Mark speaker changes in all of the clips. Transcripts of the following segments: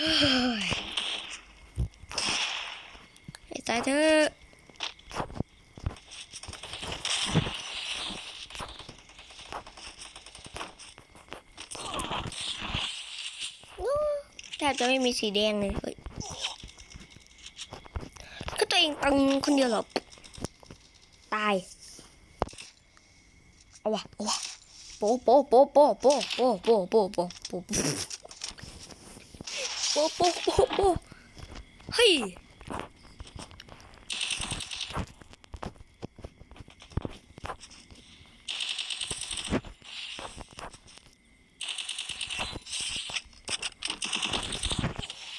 Speaker 1: ให้ตายเถอะแทบจะไม่มีสีแดงเลยเฮ้ยก็ตัวเองตังคนเดียวเหรอ ตาย เอาวะเอาวะโปะโปโปโปโปโปโปโปโปโป ปะโปะโปะโปะเฮ้ย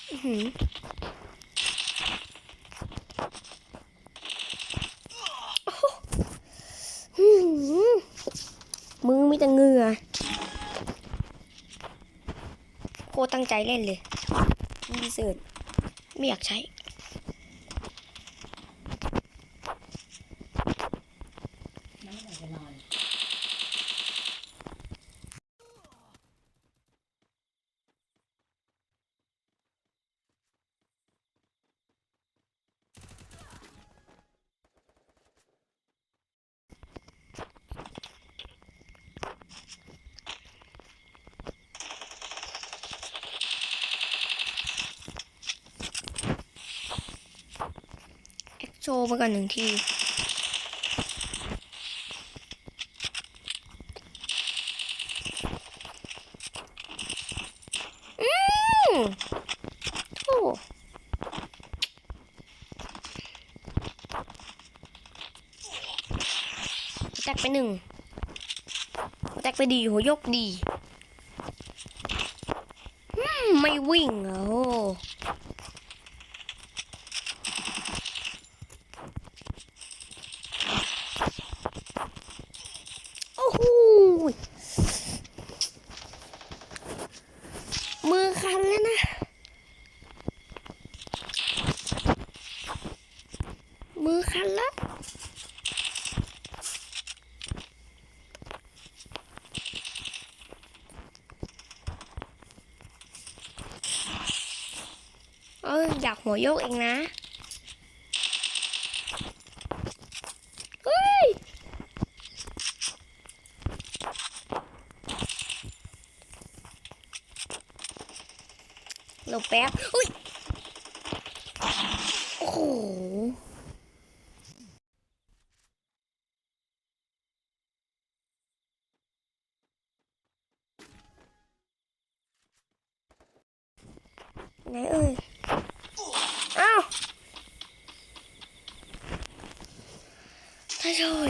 Speaker 1: อื้อหือโอ้โหอื้อหือมือมีแต่เงื่อโคตั้งใจเล่นเลย มีเสิร์ตไม่อยากใช้
Speaker 2: น้ำไหลจะนอน
Speaker 1: แอค โชว์ไปก่อนหนึ่งทีอืมโอ้แตกไปหนึ่งแตกไปดีหัวยกดีอืมไม่วิ่งอะโอ้ โอ้โหยมือคันแล้วนะ มือคันแล้วเอออยากหัวโยกเองนะเฮ้ยหลบแป๊บอุ้ย โอ้โห ไหนเอ่ยอ้าวถ้าโชย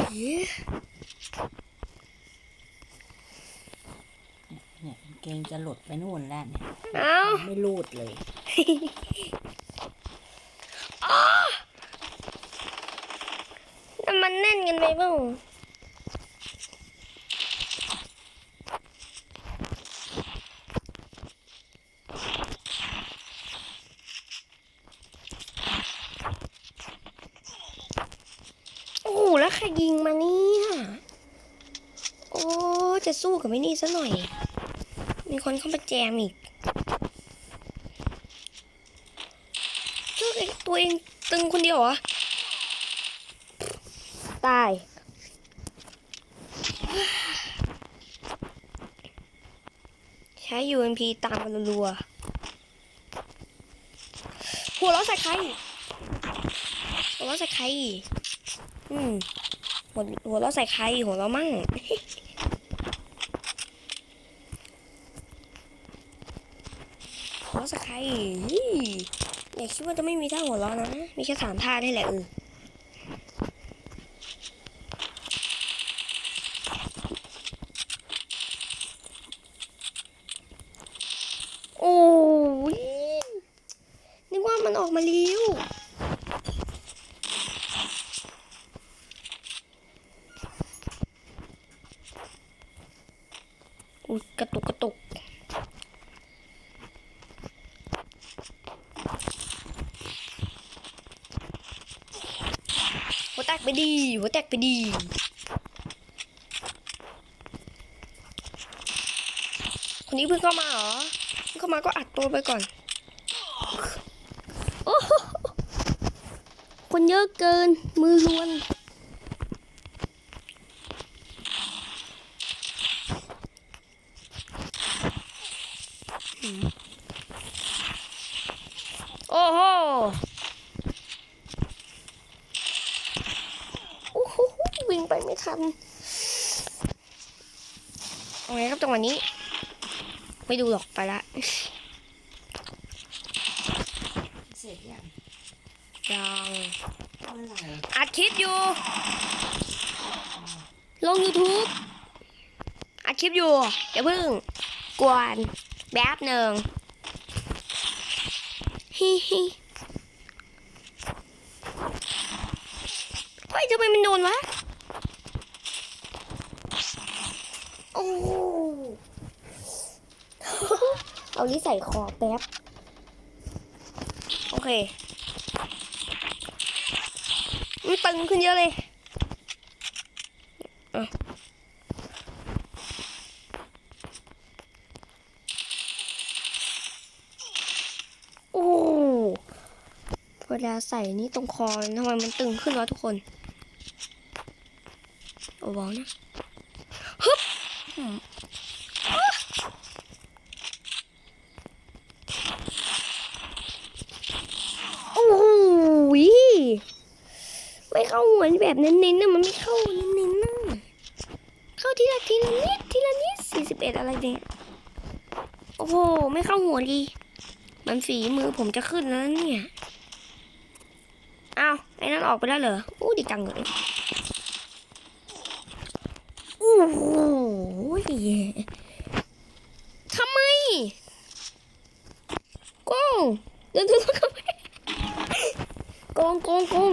Speaker 2: เนี่ยเกงจะหลุดไปนู่นแล้วเนี่ย
Speaker 1: อ้าว
Speaker 2: ไม่รูดเลย
Speaker 1: น้ำมันแน่นกันไปบ้างโอ้โห แล้ว ใครยิงมาเนี่ย โอ้ จะสู้กับไอ้นี่ซะหน่อย มีคนเข้ามาแจมอีกเจ้าเองตัวเองตึงคนเดียวเหรอ ตาย ใช้ UMP ตามกันรัวๆหัวเราะใส่ใครหัวเราะใส่ใคร อืม หัวหัวเราใส่ใครหัวเรามั่งหัวใส่ใครอย่าคิดว่าจะไม่มีท่าหัวเรานะ มีแค่สามท่านี่แหละเออ โอ้ยนึกว่ามันออกมาเลี้ยว อุ้ยกระตุกกระตุกหัวแตกไปดีหัวแตกไปดีคนนี้เพิ่งเข้ามาเหรอเพิ่งเข้ามาก็อัดตัวไปก่อนโอ้คนเยอะเกินมือลวน โอ้โหโอ้โหวิ่งไปไม่ทันเอาไงครับจังหวะนี้ ไม่ดูหรอกไปละ
Speaker 2: เสร็จยัง
Speaker 1: ยัง
Speaker 2: เมื่อไหร่
Speaker 1: อัดคลิปอยู่ ลง YouTube อัดคลิปอยู่อย่าเพิ่งกวน แป๊บหนึ่งฮิฮิเฮ้ยทำไมมันโดนวะ โอ้เอานี้ใส่คอแป๊บ โอเค มันตึงขึ้นเยอะเลยอะโอ้ เวลาใส่นี่ตรงคอทำไมมันตึงขึ้นวะทุกคนเอาวางนะฮึบโอ้โหไม่เข้าหัวแบบเน้นๆนะมันไม่เข้าเน้นๆนะเข้าทีละทีละนิดทีละนิดสี่สิบเอ็ดอะไรเนี่ยโอ้โหไม่เข้าหัวดีมันฝีมือผมจะขึ้นแล้วเนี่ย อ้าวไอ้นั่นออกไปแล้วเหรออู้ดีจังเลยโอ้โหทำไมกงเดินทะลุกำแพงกงกงกง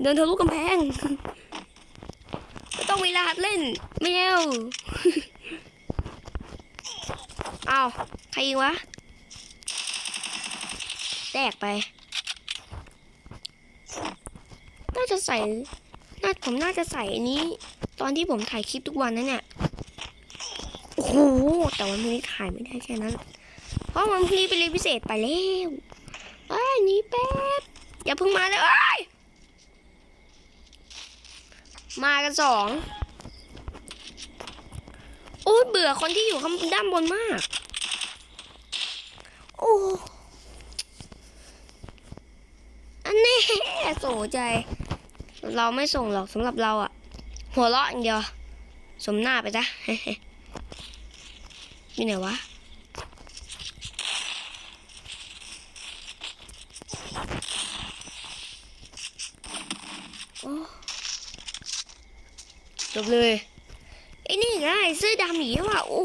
Speaker 1: เดินทะลุกำแพงไม่ต้องเวลาหัดเล่นไม่เอาเอาใครวะแตกไป น่าจะใส่น่าผมน่าจะใส่อันนี้ ตอนที่ผมถ่ายคลิปทุกวันนะเนี่ยโอ้โหแต่วันพรุ่งนี้ถ่ายไม่ได้แค่นั้น เพราะวันพรุ่งนี้เป็นเรียนพิเศษไปแล้วอ้ยหนี่แป๊บอย่าเพิ่งมาเลยเอ้ยมากันสองโอ้ยเบื่อคนที่อยู่ข้างด้านบนมาก โอ้อันนี้ส่งหัวใจ เราไม่ส่งหรอกสำหรับเราอะหัวเราะอย่างเดียว สมหน้าไปจ้ะมีไหนวะจบเลยไอ้นี่ไงเสื้อดำหนีว่ะโอ้